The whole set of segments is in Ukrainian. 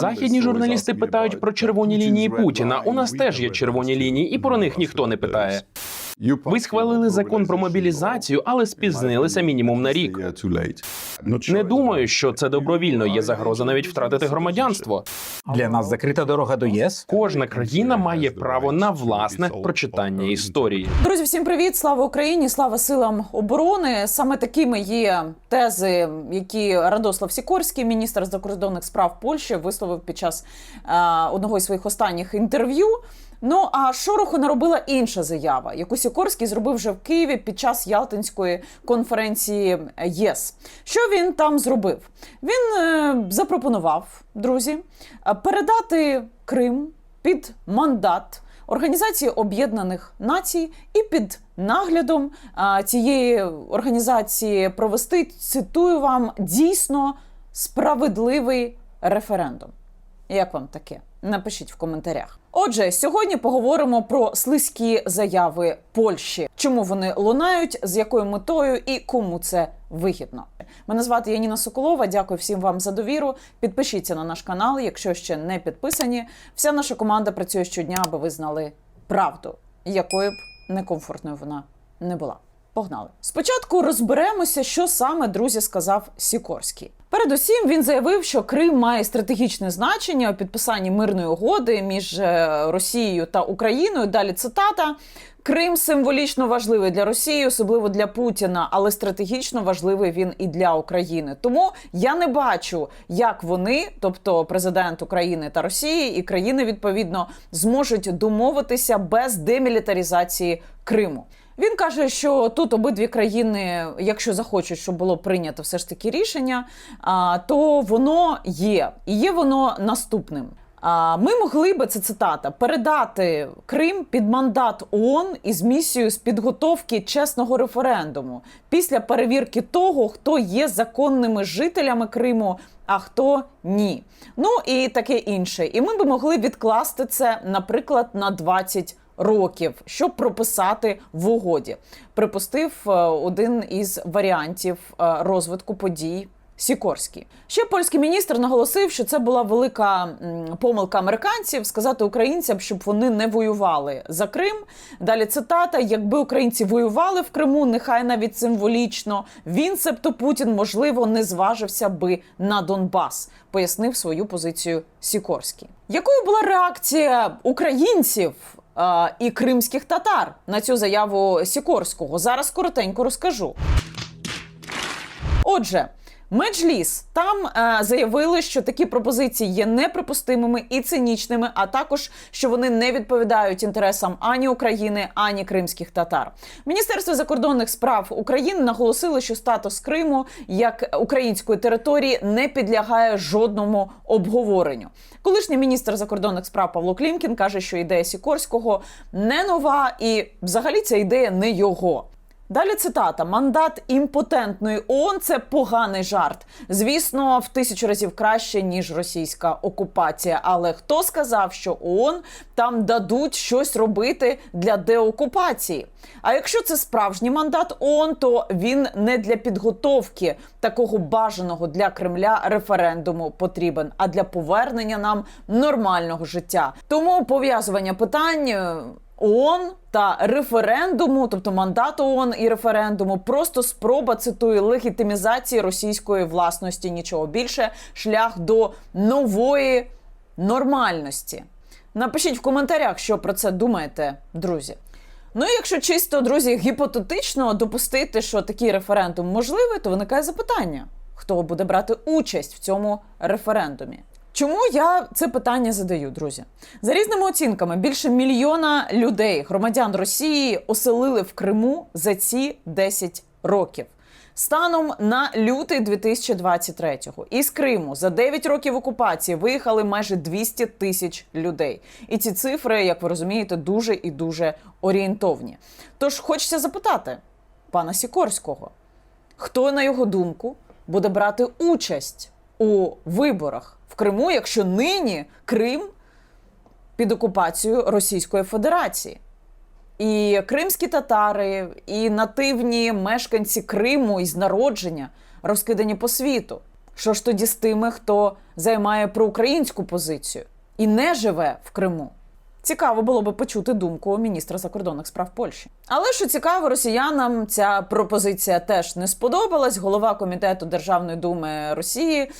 Західні журналісти питають про червоні лінії Путіна. У нас теж є червоні лінії, і про них ніхто не питає. Ви схвалили закон про мобілізацію, але спізнилися мінімум на рік. Не думаю, що це добровільно. Є загроза навіть втратити громадянство. Для нас закрита дорога до ЄС. Кожна країна має право на власне прочитання історії. Друзі, всім привіт! Слава Україні! Слава силам оборони! Саме такими є тези, які Радослав Сікорський, міністр закордонних справ Польщі, висловив під час е, одного із своїх останніх інтерв'ю. Ну а шороху наробила інша заява, яку Сікорський зробив вже в Києві під час Ялтинської конференції ЄС. Що він там зробив? Він е, запропонував друзі е, передати Крим під мандат. Організації Об'єднаних Націй і під наглядом а, цієї організації провести цитую вам дійсно справедливий референдум. Як вам таке? Напишіть в коментарях. Отже, сьогодні поговоримо про слизькі заяви Польщі, чому вони лунають, з якою метою і кому це вигідно. Мене звати Яніна Соколова. Дякую всім вам за довіру. Підпишіться на наш канал, якщо ще не підписані. Вся наша команда працює щодня, аби ви знали правду, якою б некомфортною вона не була. Погнали. Спочатку розберемося, що саме друзі сказав Сікорський. Передусім він заявив, що Крим має стратегічне значення у підписанні мирної угоди між е, Росією та Україною. Далі цитата. Крим символічно важливий для Росії, особливо для Путіна, але стратегічно важливий він і для України. Тому я не бачу, як вони, тобто президент України та Росії і країни, відповідно, зможуть домовитися без демілітаризації Криму. Він каже, що тут обидві країни, якщо захочуть, щоб було прийнято все ж таки рішення, то воно є, і є воно наступним. Ми могли би це цитата передати Крим під мандат ООН із місією з підготовки чесного референдуму після перевірки того, хто є законними жителями Криму, а хто ні. Ну і таке інше. І ми би могли відкласти це, наприклад, на 20 років, щоб прописати в угоді. Припустив е, один із варіантів е, розвитку подій. Сікорський ще польський міністр наголосив, що це була велика помилка американців сказати українцям, щоб вони не воювали за Крим. Далі цитата: якби українці воювали в Криму, нехай навіть символічно, він, себто Путін, можливо, не зважився би на Донбас, пояснив свою позицію Сікорський. Якою була реакція українців? І кримських татар на цю заяву Сікорського зараз коротенько розкажу. Отже, Меджліс там е, заявили, що такі пропозиції є неприпустимими і цинічними, а також що вони не відповідають інтересам ані України, ані кримських татар. Міністерство закордонних справ України наголосило, що статус Криму як української території не підлягає жодному обговоренню. Колишній міністр закордонних справ Павло Клімкін каже, що ідея Сікорського не нова, і взагалі ця ідея не його. Далі цитата: мандат імпотентної ООН – це поганий жарт. Звісно, в тисячу разів краще ніж російська окупація. Але хто сказав, що ООН там дадуть щось робити для деокупації? А якщо це справжній мандат ООН, то він не для підготовки такого бажаного для Кремля референдуму потрібен, а для повернення нам нормального життя. Тому пов'язування питань. ООН та референдуму, тобто мандату ООН і референдуму, просто спроба цитую легітимізації російської власності. Нічого більше, шлях до нової нормальності. Напишіть в коментарях, що про це думаєте, друзі. Ну, і якщо чисто, друзі, гіпотетично допустити, що такий референдум можливий, то виникає запитання: хто буде брати участь в цьому референдумі? Чому я це питання задаю, друзі? За різними оцінками, більше мільйона людей, громадян Росії, оселили в Криму за ці 10 років. Станом на лютий 2023-го із Криму за 9 років окупації виїхали майже 200 тисяч людей. І ці цифри, як ви розумієте, дуже і дуже орієнтовні. Тож хочеться запитати пана Сікорського, хто, на його думку, буде брати участь у виборах в Криму, якщо нині Крим під окупацією Російської Федерації. І кримські татари, і нативні мешканці Криму із народження розкидані по світу. Що ж тоді з тими, хто займає проукраїнську позицію і не живе в Криму? Цікаво було би почути думку міністра закордонних справ Польщі. Але що цікаво, росіянам ця пропозиція теж не сподобалась. Голова комітету Державної думи Росії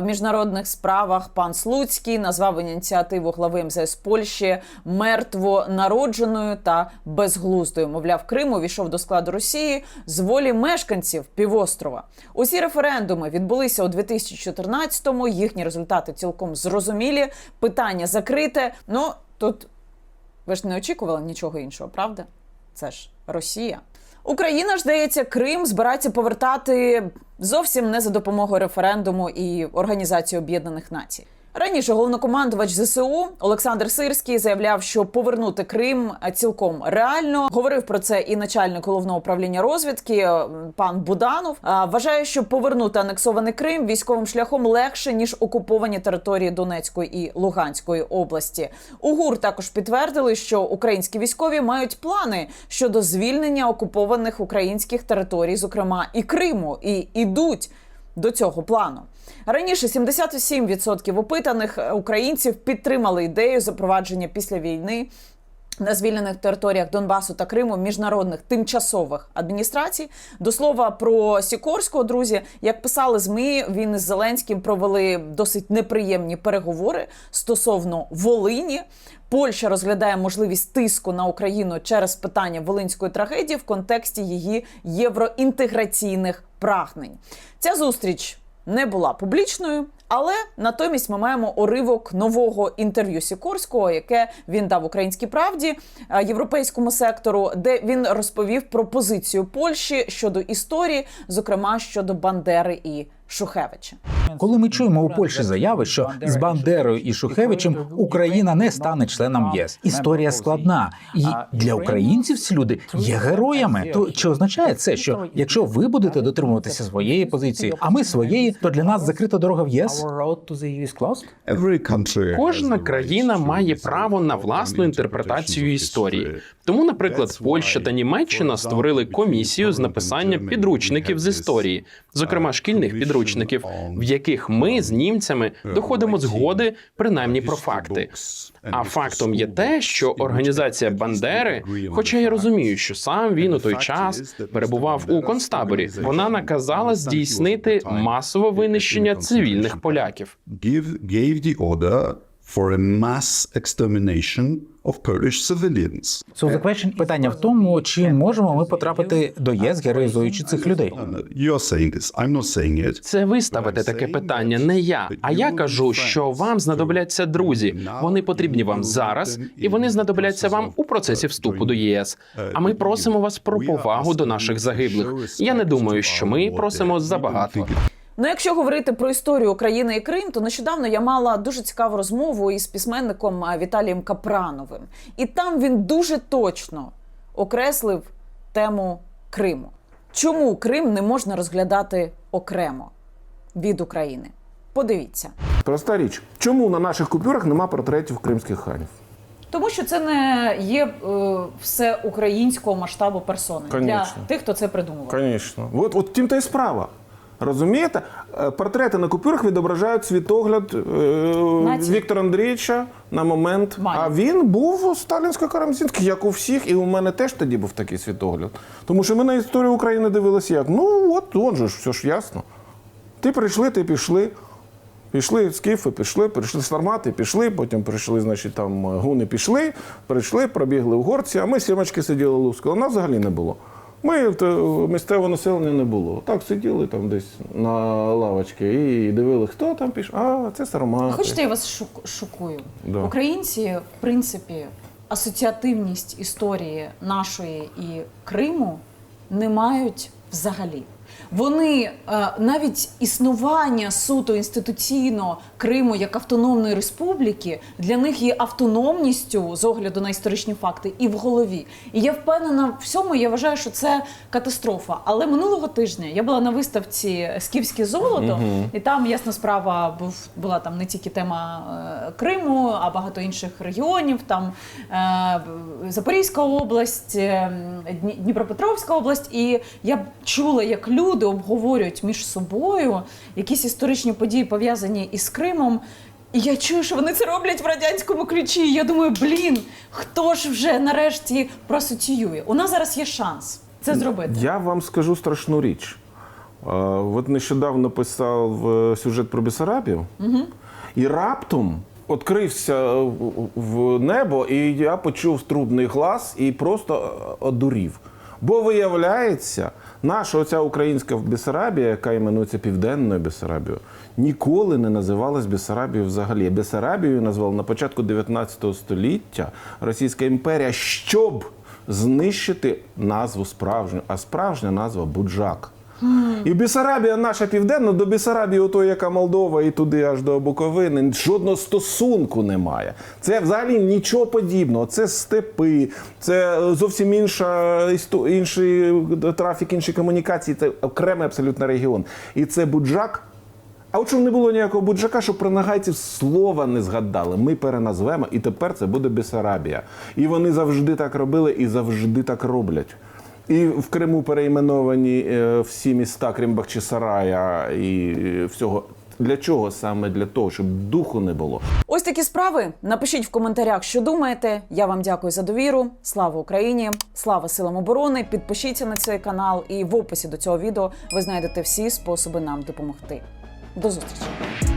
в міжнародних справах пан Слуцький назвав ініціативу глави МЗС Польщі мертво народженою та безглуздою. Мовляв, Крим увійшов до складу Росії з волі мешканців півострова. Усі референдуми відбулися у 2014-му. Їхні результати цілком зрозумілі. Питання закрите. Ну тут ви ж не очікували нічого іншого, правда? Це ж Росія. Україна ж здається, Крим збирається повертати зовсім не за допомогою референдуму і Організації Об'єднаних Націй. Раніше головнокомандувач ЗСУ Олександр Сирський заявляв, що повернути Крим цілком реально. Говорив про це і начальник головного управління розвідки е, пан Буданов. Вважає, що повернути анексований Крим військовим шляхом легше ніж окуповані території Донецької і Луганської області. У ГУР також підтвердили, що українські військові мають плани щодо звільнення окупованих українських територій, зокрема і Криму, і ідуть до цього плану. Раніше 77% опитаних українців підтримали ідею запровадження після війни на звільнених територіях Донбасу та Криму міжнародних тимчасових адміністрацій. До слова про Сікорського, друзі, як писали ЗМІ, він із Зеленським провели досить неприємні переговори стосовно Волині. Польща розглядає можливість тиску на Україну через питання волинської трагедії в контексті її євроінтеграційних прагнень. Ця зустріч не була публічною, але натомість ми маємо уривок нового інтерв'ю Сікорського, яке він дав українській правді е, європейському сектору, де він розповів про позицію Польщі щодо історії, зокрема щодо Бандери і Шухевича. Коли ми чуємо у Польщі заяви, що з Бандерою і Шухевичем Україна не стане членом ЄС. Історія складна, і для українців ці люди є героями. То чи означає це, що якщо ви будете дотримуватися своєї позиції, а ми своєї, то для нас закрита дорога в ЄС? Кожна країна має право на власну інтерпретацію історії. Тому, наприклад, Польща та Німеччина створили комісію з написання підручників з історії, зокрема шкільних підручників, в яких ми з німцями доходимо згоди принаймні про факти. А фактом є те, що організація Бандери, хоча я розумію, що сам він у той час перебував у концтаборі, вона наказала здійснити масове винищення цивільних поляків. For a mass extermination of Polish civilians. So the question- питання в тому, чи можемо ми потрапити до ЄС, героїзуючи цих людей. You're saying this. I'm not saying it. Це ви ставите таке питання, не я. А я кажу, що вам знадобляться друзі. Вони потрібні вам зараз, і вони знадобляться вам у процесі вступу до ЄС. А ми просимо вас про повагу до наших загиблих. Я не думаю, що ми просимо забагато. Ну, якщо говорити про історію України і Крим, то нещодавно я мала дуже цікаву розмову із письменником Віталієм Капрановим, і там він дуже точно окреслив тему Криму. Чому Крим не можна розглядати окремо від України? Подивіться. Проста річ. Чому на наших купюрах нема портретів кримських ханів? Тому що це не є е, все українського масштабу персони для тих, хто це придумував. Звісно. От, от тим та й справа. Розумієте? Е, Портрети на купюрах відображають світогляд е, Віктора Андрійовича на момент. Має. А він був у сталінсько-карамзінський, як у всіх, і у мене теж тоді був такий світогляд. Тому що ми на історію України дивилися як. Ну, от, от же ж, все ж ясно. Ти прийшли, ти пішли. Пішли скіфи, пішли, прийшли сармати, пішли, потім прийшли, значить, там е, гуни пішли, прийшли, пробігли в горці, а ми сімочки сиділи лускали. Нас взагалі не було. Ми то, місцевого населення не було. Так сиділи там десь на лавочці і дивили, хто там пішов. А, це сармати. Хочете, я вас шук шокую? Да. Українці, в принципі, асоціативність історії нашої і Криму не мають взагалі. Вони е, навіть існування суто інституційно Криму як автономної республіки для них є автономністю з огляду на історичні факти і в голові. І я впевнена в всьому. Я вважаю, що це катастрофа. Але минулого тижня я була на виставці Скіфське золото, і там ясна справа була там не тільки тема е, Криму, а багато інших регіонів. Там е, Запорізька область, е, Дніпропетровська область. І я чула, як люди обговорюють між собою якісь історичні події пов'язані із Кримом. І я чую, що вони це роблять в радянському ключі. Я думаю, блін, хто ж вже нарешті просоціює? У нас зараз є шанс це зробити. Я вам скажу страшну річ. От нещодавно писав е, сюжет про Бесарабію, і раптом відкрився в- в небо, і я почув трубний глас і просто е, одурів. Бо виявляється, наша оця українська Бесарабія, яка іменується Південною Бесарабією, ніколи не називалась Бесарабією взагалі. Бесарабією назвали на початку 19 століття Російська імперія, щоб знищити назву справжню, а справжня назва Буджак. І Бесарабія наша південна до Бесарабії, отої, яка Молдова, і туди аж до Буковини, жодного стосунку немає. Це взагалі нічого подібного. Це степи, це зовсім інша інший трафік, інші комунікації. Це окремий абсолютно регіон. І це Буджак. А от щоб не було ніякого буджака, щоб про нагайців слова не згадали. Ми переназвемо, і тепер це буде Бесарабія. І вони завжди так робили і завжди так роблять. І в Криму переіменовані е, всі міста, крім Бахчисарая і е, всього. Для чого? Саме для того, щоб духу не було. Ось такі справи. Напишіть в коментарях, що думаєте. Я вам дякую за довіру. Слава Україні! Слава силам оборони! Підпишіться на цей канал, і в описі до цього відео ви знайдете всі способи нам допомогти. До зустрічі!